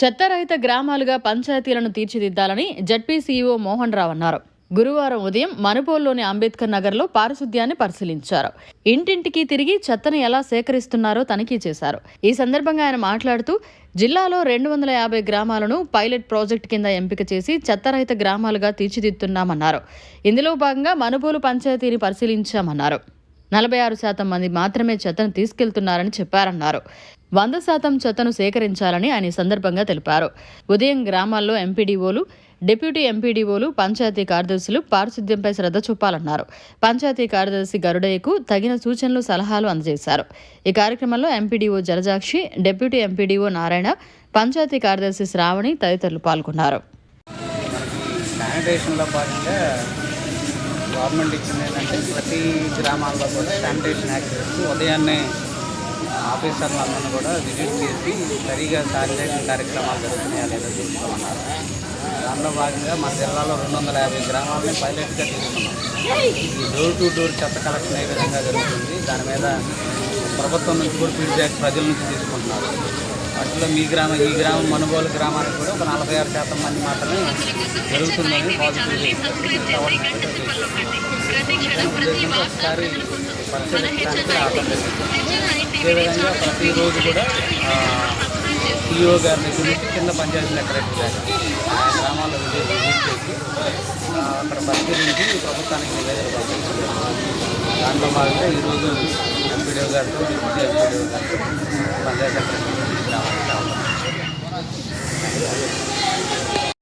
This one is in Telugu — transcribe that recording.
చెత్తరహిత గ్రామాలుగా పంచాయతీలను తీర్చిదిద్దాలని జడ్పీ సీఈఓ మోహన్ రావు అన్నారు. గురువారం ఉదయం మనుపోల్లోని అంబేద్కర్ నగర్లో పారిశుద్ధ్యాన్ని పరిశీలించారు. ఇంటింటికి తిరిగి చెత్తను ఎలా సేకరిస్తున్నారో తనిఖీ చేశారు. ఈ సందర్భంగా ఆయన మాట్లాడుతూ జిల్లాలో రెండు వందల యాభై గ్రామాలను పైలట్ ప్రాజెక్ట్ కింద ఎంపిక చేసి చెత్తరహిత గ్రామాలుగా తీర్చిదిద్దుతున్నామన్నారు. ఇందులో భాగంగా మనుబోలు పంచాయతీని పరిశీలించామన్నారు. నలభై ఆరు శాతం మంది మాత్రమే చెత్తను తీసుకెళ్తున్నారని చెప్పారన్నారు. వంద శాతం చెత్తను సేకరించాలని ఆయన ఈ సందర్భంగా తెలిపారు. ఉదయం గ్రామాల్లో ఎంపీడీఓలు డిప్యూటీ ఎంపీడీఓలు పంచాయతీ కార్యదర్శులు పారిశుద్ధ్యంపై శ్రద్ధ చూపాలన్నారు. పంచాయతీ కార్యదర్శి గరుడయ్యకు తగిన సూచనలు సలహాలు అందజేశారు. ఈ కార్యక్రమంలో MPDO Jalajakshi deputy MPDO Narayana panchayat కార్యదర్శి శ్రావణి తదితరులు పాల్గొన్నారు. గవర్నమెంట్ ఇచ్చింది ఏంటంటే ప్రతి గ్రామాల్లో కూడా శానిటేషన్ యాక్టివిటీస్ ఉదయాన్నే ఆఫీసర్లందరినీ కూడా విజిట్ చేసి సరిగా శానిటేషన్ కార్యక్రమాలు జరుగుతున్నాయా లేదా చూసుకోమన్నారు. దానిలో భాగంగా మన జిల్లాలో రెండు వందల యాభై గ్రామాలని పైలట్గా తీసుకున్నాం. ఈ డోర్ టు డోర్ చెత్త కలెక్షన్ ఏ విధంగా జరుగుతుంది దాని మీద ప్రభుత్వం నుంచి కూడా ఫీడ్బ్యాక్ ప్రజల నుంచి తీసుకుంటున్నారు. వాటిలో మీ గ్రామం ఈ గ్రామం మనుగోలు గ్రామానికి కూడా ఒక నలభై ఆరు శాతం మంది మాత్రమే జరుగుతుందని పాజిటివ్ ఒకసారి పరిశీలించడానికి అదేవిధంగా ప్రతిరోజు కూడా ఈఓ గారి దగ్గర నుంచి కింద పంచాయతీ సెక్రటరీ ఆ గ్రామాల్లో విజిట్ చేసి అక్కడ పరిశీలించి ప్రభుత్వానికి నివేదన పంపించారు. దాంట్లో భాగంగా ఈరోజు ఎంపీడీఓ గారితో డిప్యూటీ ఎంపీడీఓ గారితో పంచాయతీ సెక్రటరీ